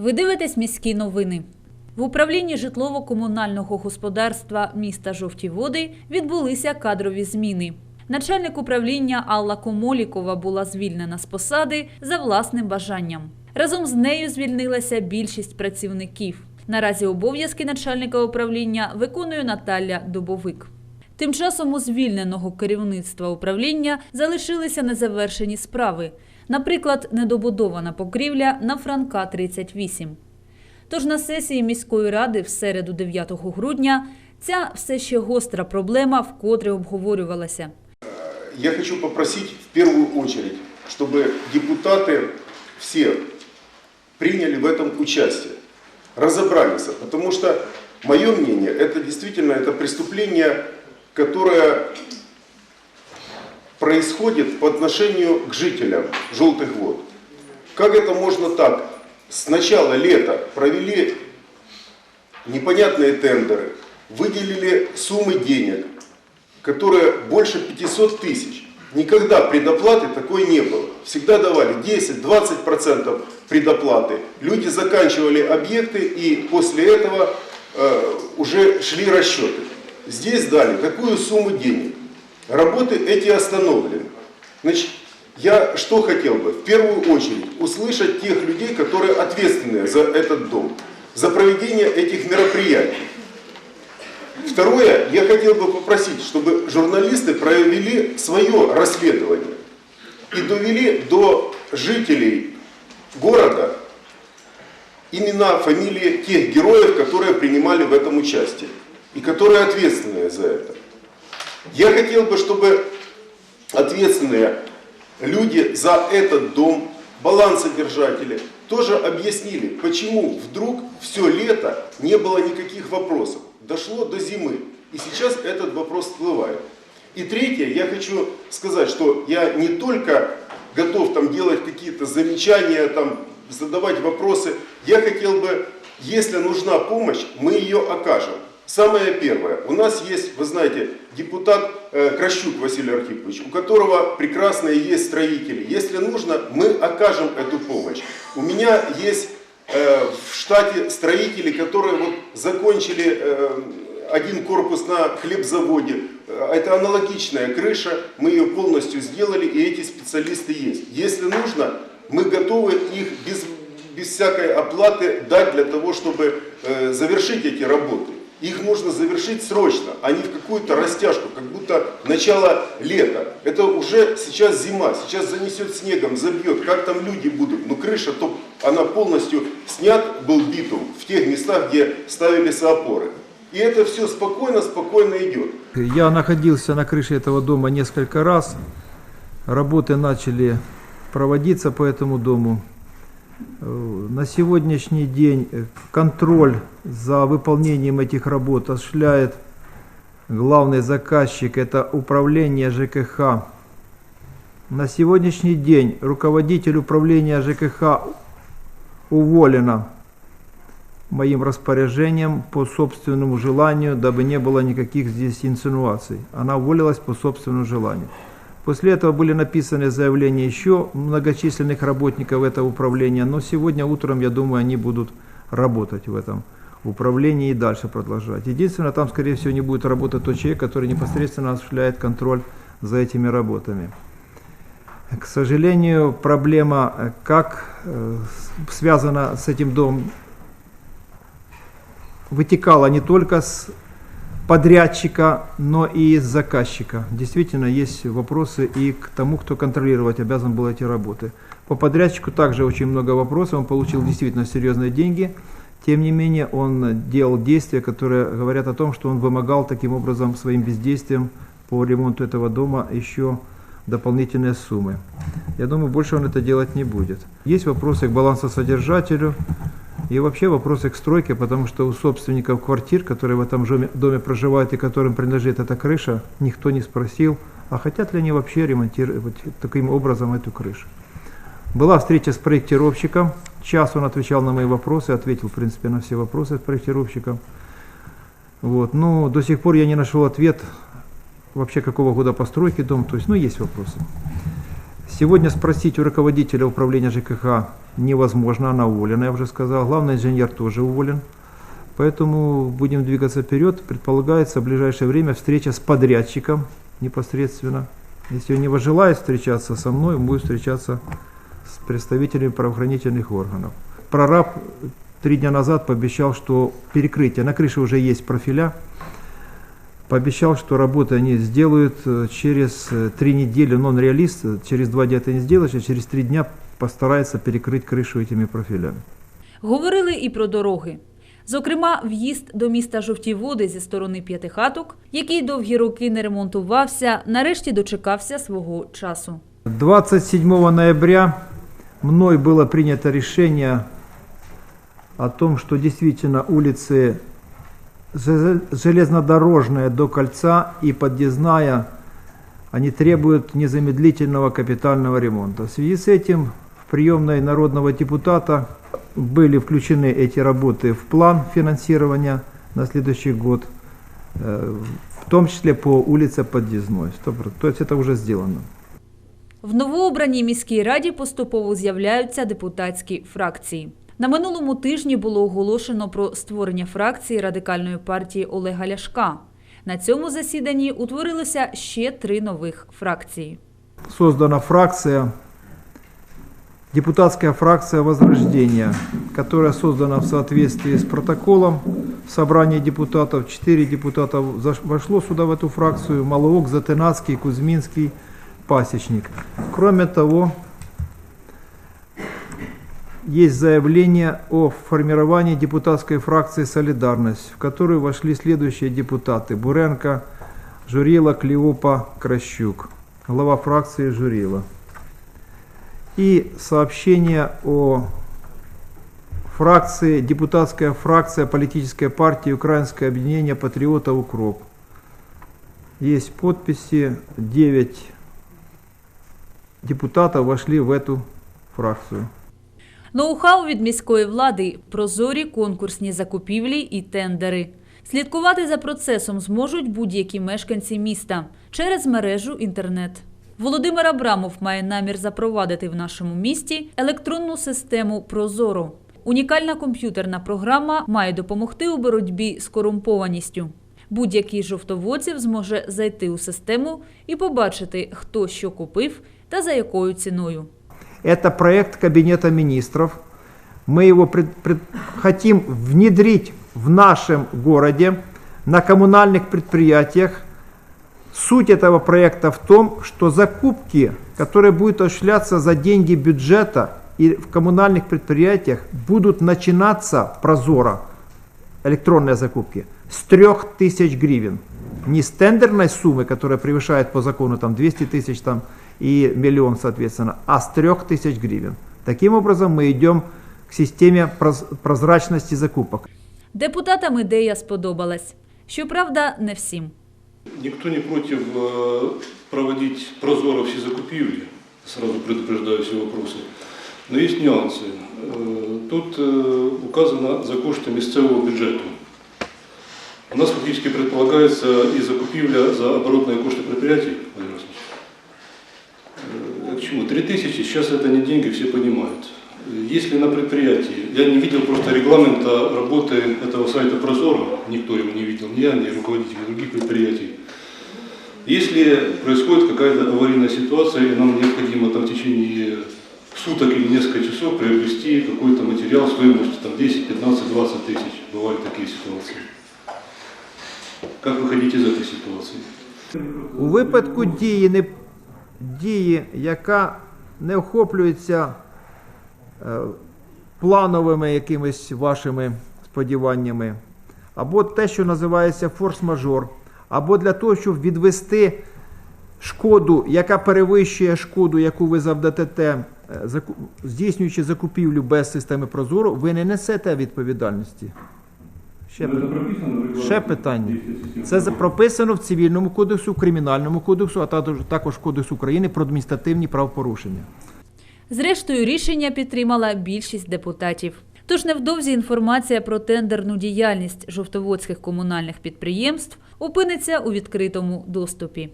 Ви дивитесь міські новини. В управлінні житлово-комунального господарства міста Жовті Води відбулися кадрові зміни. Начальник управління Алла Комолікова була звільнена з посади за власним бажанням. Разом з нею звільнилася більшість працівників. Наразі обов'язки начальника управління виконує Наталя Добовик. Тим часом у звільненого керівництва управління залишилися незавершені справи, наприклад, недобудована покрівля на Франка 38. Тож на сесії міської ради в середу 9 грудня ця все ще гостра проблема вкотре обговорювалася. Я хочу попросить в первую очередь, чтобы депутаты все приняли в этом участие, разобрались, потому что мое мнение, это действительно это преступление, которое происходит по отношению к жителям Желтых вод. Как это можно так? С начала лета провели непонятные тендеры, выделили суммы денег, которые больше 500 тысяч. Никогда предоплаты такой не было. Всегда давали 10-20% предоплаты. Люди заканчивали объекты и после этого э, уже шли расчеты. Здесь дали такую сумму денег. Работы эти остановлены. Значит, я что хотел бы? В первую очередь услышать тех людей, которые ответственны за этот дом, за проведение этих мероприятий. Второе, я хотел бы попросить, чтобы журналисты провели свое расследование и довели до жителей города имена, фамилии тех героев, которые принимали в этом участие и которые ответственны за это. Я хотел бы, чтобы ответственные люди за этот дом, балансодержатели, тоже объяснили, почему вдруг все лето не было никаких вопросов. Дошло до зимы. И сейчас этот вопрос всплывает. И третье, я хочу сказать, что я не только готов там делать какие-то замечания, там, задавать вопросы. Я хотел бы, если нужна помощь, мы ее окажем. Самое первое. У нас есть, вы знаете, депутат э, Кращук Василий Архипович, у которого прекрасные есть строители. Если нужно, мы окажем эту помощь. У меня есть э, в штате строители, которые вот закончили э, один корпус на хлебзаводе. Э, Это аналогичная крыша, мы ее полностью сделали, и эти специалисты есть. Если нужно, мы готовы их без, без всякой оплаты дать для того, чтобы э, завершить эти работы. Их нужно завершить срочно, а не в какую-то растяжку, как будто начало лета. Это уже сейчас зима, сейчас занесет снегом, забьет, как там люди будут. Но крыша, то она полностью снят был битум в тех местах, где ставились опоры. И это все спокойно, спокойно идет. Я находился на крыше этого дома несколько раз. Работы начали проводиться по этому дому. Э, На сегодняшний день э, контроль за выполнением этих работ осуществляет главный заказчик, это управление ЖКХ. На сегодняшний день руководитель управления ЖКХ уволена моим распоряжением по собственному желанию, дабы не было никаких здесь инсинуаций. Она уволилась по собственному желанию. После этого были написаны заявления еще многочисленных работников этого управления, но сегодня утром, я думаю, они будут работать в этом управлении и дальше продолжать. Единственное, там, скорее всего, не будет работать тот человек, который непосредственно осуществляет контроль за этими работами. К сожалению, проблема, э, как э, связана с этим домом, вытекала не только с подрядчика, но и заказчика. Действительно, есть вопросы и к тому, кто контролировать обязан был эти работы. По подрядчику также очень много вопросов. Он получил действительно серьезные деньги. Тем не менее, он делал действия, которые говорят о том, что он вымогал таким образом своим бездействием по ремонту этого дома еще дополнительные суммы. Я думаю, больше он это делать не будет. Есть вопросы к балансосодержателю и вообще вопросы к стройке, потому что у собственников квартир, которые в этом жоме- доме проживают и которым принадлежит эта крыша, никто не спросил, а хотят ли они вообще ремонтировать таким образом эту крышу. Была встреча с проектировщиком, час он отвечал на мои вопросы, ответил, в принципе, на все вопросы с проектировщиком. Вот. Но до сих пор я не нашел ответ, вообще какого года постройки дом, то есть, ну, есть вопросы. Сегодня спросить у руководителя управления ЖКХ, невозможно, она уволена, я уже сказал. Главный инженер тоже уволен. Поэтому будем двигаться вперед. Предполагается в ближайшее время встреча с подрядчиком непосредственно. Если он не желает встречаться со мной, он будет встречаться с представителями правоохранительных органов. Прораб три дня назад пообещал, что перекрытие, на крыше уже есть профиля, пообещал, что работы они сделают э, через э, три недели, но он реалист, э, через два дня это не сделаешь, а через три дня постарается перекрыть крышу этими профилями. Говорили і про дороги. Зокрема, в'їзд до міста Жовті Води зі сторони П'ятихаток, який довгі роки не ремонтувався, нарешті дочекався свого часу. 27 ноября мной было принято решение о том, что действительно улицы Же- железнодорожная до кольца и подъездная, они требуют незамедлительного капитального ремонта. В связи с этим в приемной народного депутата были включены эти работы в план финансирования на следующий год, э, в том числе по улице Подъездной. 100%. То есть это уже сделано. В новообраній міській раді поступово з'являються депутатські фракції. На минулому тижні було оголошено про створення фракції радикальної партії Олега Ляшка. На цьому засіданні утворилося ще три нових фракції. создана фракция, депутатская фракция Возрождения, которая создана в соответствии с протоколом собрания депутатов. Четыре депутата заш- вошло сюда, в эту фракцию, Малоок, Затынацкий, Кузьминский, Пасечник. Кроме того, есть заявление о формировании депутатской фракции «Солидарность», в которую вошли следующие депутаты. Буренко, Журила, Клеопа, Кращук. Глава фракции Журила. И сообщение о фракции, депутатская фракция политической партии Украинское объединение патриотов «Укроп». Есть подписи, 9 депутатов вошли в эту фракцию. Ноу-хау від міської влади, прозорі конкурсні закупівлі і тендери. Слідкувати за процесом зможуть будь-які мешканці міста через мережу інтернет. Володимир Абрамов має намір запровадити в нашому місті електронну систему Прозоро. Унікальна комп'ютерна програма має допомогти у боротьбі з корумпованістю. Будь-який з жовтоводців зможе зайти у систему і побачити, хто що купив та за якою ціною. Это проект Кабинета министров. Мы его пред- пред- хотим внедрить в нашем городе на коммунальных предприятиях. Суть этого проекта в том, что закупки, которые будут осуществляться за деньги бюджета и в коммунальных предприятиях, будут начинаться прозоро, электронные закупки, с 3000 гривен. Не с тендерной суммы, которая превышает по закону там, 200 тысяч там, и миллион, соответственно, а с 3000 гривен. Таким образом, мы идем к системе проз- прозрачности закупок. Депутатам ідея сподобалась. Щоправда, не всім. Никто не против э, проводить прозоро все закупивли, сразу предупреждаю все вопросы. Но есть нюансы. Э, Тут э, указано за кошти місцевого бюджету. У нас фактически предполагается и закупивля за оборотные кошты предприятий, Владимир Васильевич. Э, К чему? 3000, сейчас это не деньги, все понимают. Э, Если на предприятии, я не видел просто регламента работы этого сайта Прозоро, никто его не видел, ни я, ни руководители других предприятий. Если происходит какая-то аварийная ситуация, и нам необходимо там в течение суток или несколько часов приобрести какой-то материал стоимостью там, 10, 15, 20 тысяч, бывают такие ситуации. Как выходить из этой ситуации? У випадку дії, не, дії яка не охоплюється е, плановими якимись вашими сподіваннями, або те, що називається форс-мажор, або для того, щоб відвести шкоду, яка перевищує шкоду, яку ви завдатете, е, здійснюючи закупівлю без системи Прозоро, ви не несете відповідальності. Ще, пи- ще питання. Це прописано в цивільному кодексу, кримінальному кодексу, а також, також Кодекс України про адміністративні правопорушення. Зрештою, рішення підтримала більшість депутатів. Тож невдовзі інформація про тендерну діяльність жовтоводських комунальних підприємств опиниться у відкритому доступі.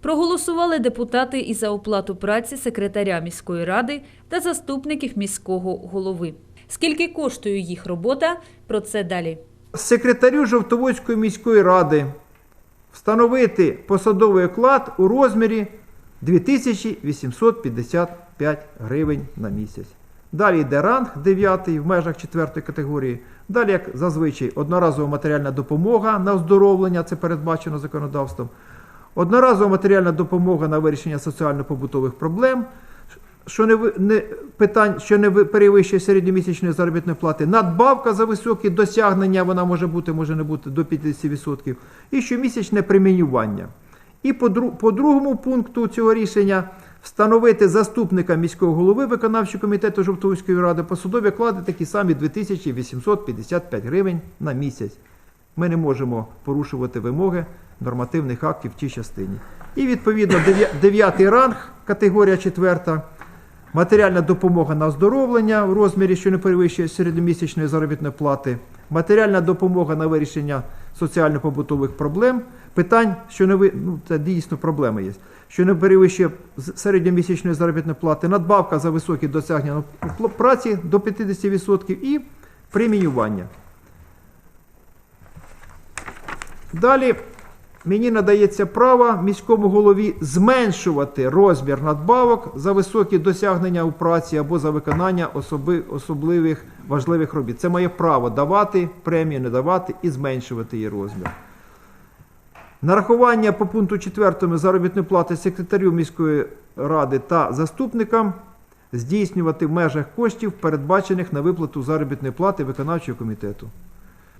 Проголосували депутати і за оплату праці секретаря міської ради та заступників міського голови. Скільки коштує їх робота? Про це далі. Секретарю Жовтоводської міської ради встановити посадовий оклад у розмірі 2855 гривень на місяць. Далі йде ранг 9 в межах 4 категорії. Далі, як зазвичай, одноразова матеріальна допомога на оздоровлення, це передбачено законодавством. Одноразова матеріальна допомога на вирішення соціально-побутових проблем, що не, не питань, що не перевищує середньомісячної заробітної плати, надбавка за високі досягнення, вона може бути, може не бути до 50%, і щомісячне преміювання. І по, по другому пункту цього рішення встановити заступника міського голови виконавчого комітету Жовтовської ради посадові оклади такі самі 2855 гривень на місяць. Ми не можемо порушувати вимоги нормативних актів в тій частині. І відповідно дев'я- дев'ятий ранг, категорія четверта. Матеріальна допомога на оздоровлення в розмірі, що не перевищує середньомісячної заробітної плати, матеріальна допомога на вирішення соціально-побутових проблем, питань, що не ви... ну, це дійсно проблеми є, що не перевищує середньомісячної заробітної плати, надбавка за високі досягнення праці до 50% і преміювання. Далі мені надається право міському голові зменшувати розмір надбавок за високі досягнення у праці або за виконання особи, особливих важливих робіт. Це моє право давати премію, не давати і зменшувати її розмір. Нарахування по пункту 4 заробітної плати секретарю міської ради та заступникам здійснювати в межах коштів, передбачених на виплату заробітної плати виконавчого комітету.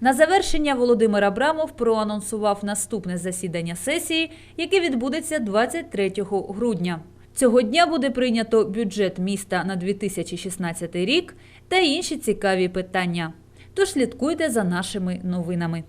На завершення Володимир Абрамов проанонсував наступне засідання сесії, яке відбудеться 23 грудня. Цього дня буде прийнято бюджет міста на 2016 рік та інші цікаві питання. Тож слідкуйте за нашими новинами.